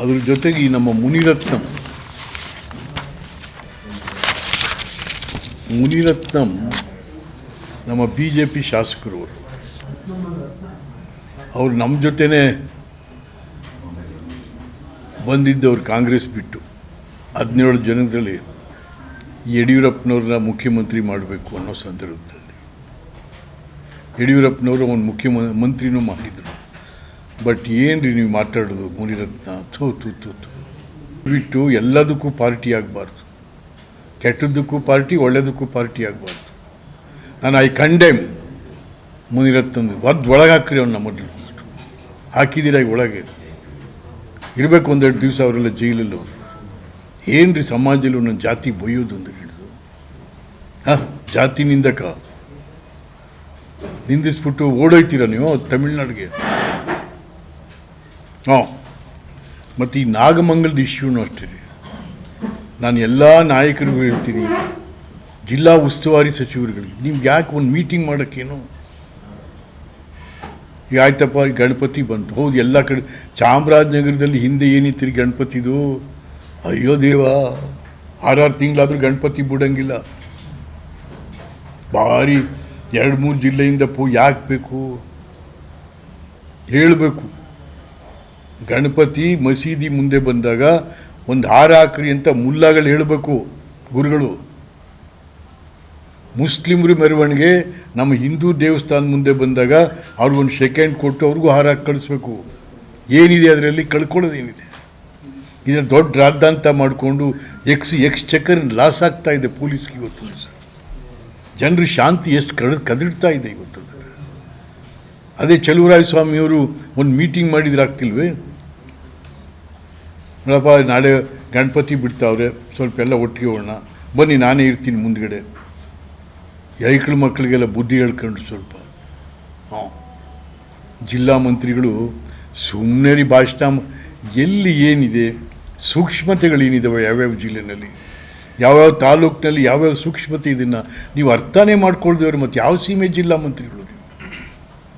ಅದ್ರ ಜೊತೆಗೆ ಈ ನಮ್ಮ ಮುನಿರತ್ನಂ. ಮುನಿರತ್ನಂ ನಮ್ಮ ಬಿ ಜೆ ಪಿ ಶಾಸಕರು ಅವರು ನಮ್ಮ ಜೊತೆನೇ ಬಂದಿದ್ದವ್ರು ಕಾಂಗ್ರೆಸ್ ಬಿಟ್ಟು ಹದಿನೇಳು ಜನದಲ್ಲಿ ಯಡಿಯೂರಪ್ಪನವ್ರನ್ನ ಮುಖ್ಯಮಂತ್ರಿ ಮಾಡಬೇಕು ಅನ್ನೋ ಸಂದರ್ಭದಲ್ಲಿ. ಯಡಿಯೂರಪ್ಪನವರು ಅವನು ಮುಖ್ಯಮ, ಮಂತ್ರಿನೂ ಮಾಡಿದರು. ಬಟ್ ಏನು ರೀ ನೀವು ಮಾತಾಡೋದು? ಮುನಿರತ್ನ. ಥೂ ಥೂ ಥೂ ಥೂ. ಬಿಟ್ಟು ಎಲ್ಲದಕ್ಕೂ ಪಾರ್ಟಿ ಆಗಬಾರ್ದು. ಕೆಟ್ಟದ್ದಕ್ಕೂ ಪಾರ್ಟಿ ಒಳ್ಳೆಯದಕ್ಕೂ ಪಾರ್ಟಿ ಆಗಬಾರ್ದು. ನಾನು ಐ ಕಂಡೆಮ್ ಮುನಿರತ್ನ ಒದ್ದು ಒಳಗೆ ಹಾಕ್ರಿ ಅವನ್ನ ಮೊದಲು ಹಾಕಿದ್ದೀರ ಈಗ ಒಳಗೆ? ಇರಬೇಕು ಒಂದೆರಡು ದಿವಸ ಅವರೆಲ್ಲ ಜೈಲಲ್ಲಿ ಅವರು. ಏನು ರೀ ಸಮಾಜದಲ್ಲಿ ಒಂದೊಂದು ಜಾತಿ ಬೊಯ್ಯೋದು ಅಂತ ಹೇಳಿದ್ರು? ಹಾಂ, ಜಾತಿ ನಿಂದಕ? ನಿಂದಿಸ್ಬಿಟ್ಟು ಓಡೋಯ್ತೀರ ನೀವು ತಮಿಳ್ನಾಡಿಗೆ? ಹಾಂ ಮತ್ತು ಈ ನಾಗಮಂಗಲದ ಇಶ್ಯೂನು ಅಷ್ಟೇ ರೀ. ನಾನು ಎಲ್ಲ ನಾಯಕರಿಗೂ ಹೇಳ್ತೀನಿ, ಜಿಲ್ಲಾ ಉಸ್ತುವಾರಿ ಸಚಿವರುಗಳಿಗೆ, ನಿಮ್ಗೆ ಯಾಕೆ ಒಂದು ಮೀಟಿಂಗ್ ಮಾಡೋಕ್ಕೇನು? ಈಗ ಆಯ್ತಪ್ಪ ಗಣಪತಿ ಬಂತು. ಹೌದು, ಎಲ್ಲ ಕಡೆ, ಚಾಮರಾಜನಗರದಲ್ಲಿ ಹಿಂದೆ ಏನಿತ್ತು ಗಣಪತಿದು? ಅಯ್ಯೋ ದೇವ, ಆರಾರು ತಿಂಗಳಾದರೂ ಗಣಪತಿ ಬಿಡೋಂಗಿಲ್ಲ. ಭಾರಿ ಎರಡು ಮೂರು ಜಿಲ್ಲೆಯಿಂದ ಪೂ ಯಾಕೆ ಬೇಕು? ಹೇಳಬೇಕು. ಗಣಪತಿ ಮಸೀದಿ ಮುಂದೆ ಬಂದಾಗ ಒಂದು ಹಾರ ಹಾಕ್ರಿ ಅಂತ ಮುಲ್ಲಾಗಳು ಹೇಳಬೇಕು ಗುರುಗಳು. ಮುಸ್ಲಿಮ್ರ ಮೆರವಣಿಗೆ ನಮ್ಮ ಹಿಂದೂ ದೇವಸ್ಥಾನ ಮುಂದೆ ಬಂದಾಗ ಅವ್ರಿಗೊಂದು ಸೆಕೆಂಡ್ ಕೊಟ್ಟು ಅವ್ರಿಗೂ ಹಾರ ಕಳಿಸ್ಬೇಕು. ಏನಿದೆ ಅದರಲ್ಲಿ? ಕಳ್ಕೊಳ್ಳೋದೇನಿದೆ? ಇದನ್ನು ದೊಡ್ಡ ರಾದ್ದಾಂತ ಮಾಡಿಕೊಂಡು ಎಕ್ಸ್ ಎಕ್ಸ್ ಚಕ್ಕರ್ ಲಾಸ್ ಆಗ್ತಾ ಇದೆ ಪೊಲೀಸ್ಗೆ ಇವತ್ತು. ಜನರ ಶಾಂತಿ ಎಷ್ಟು ಕಡ ಕದಡ್ತಾ ಇದೆ ಇವತ್ತು. ಅದೇ ಚಲುವರಾಯ ಸ್ವಾಮಿಯವರು ಒಂದು ಮೀಟಿಂಗ್ ಮಾಡಿದ್ರೆ ಆಗ್ತಿಲ್ವೇ ನೋಡಪ್ಪ, ನಾಳೆ ಗಣಪತಿ ಬಿಡ್ತಾವ್ರೆ, ಸ್ವಲ್ಪ ಎಲ್ಲ ಒಟ್ಟಿಗೆ ಹೋಗೋಣ. ಬನ್ನಿ, ನಾನೇ ಇರ್ತೀನಿ ಮುಂದ್ಗಡೆ. ಐಕ್ಳು ಮಕ್ಕಳಿಗೆಲ್ಲ ಬುದ್ಧಿ ಹೇಳ್ಕೊಂಡು ಸ್ವಲ್ಪ. ಹಾಂ. ಜಿಲ್ಲಾ ಮಂತ್ರಿಗಳು ಸುಮ್ಮನೆ ರೀ ಭಾಷಣ ಎಲ್ಲಿ ಏನಿದೆ? ಸೂಕ್ಷ್ಮತೆಗಳೇನಿದಾವೆ ಯಾವ್ಯಾವ ಜಿಲ್ಲೆನಲ್ಲಿ? ಯಾವ್ಯಾವ ತಾಲೂಕಿನಲ್ಲಿ ಯಾವ್ಯಾವ ಸೂಕ್ಷ್ಮತೆ ಇದನ್ನು ನೀವು ಅರ್ಥನೇ ಮಾಡ್ಕೊಳ್ದೇವ್ರೆ ಮತ್ತು ಯಾವ ಸೀಮೆ ಜಿಲ್ಲಾ ಮಂತ್ರಿಗಳು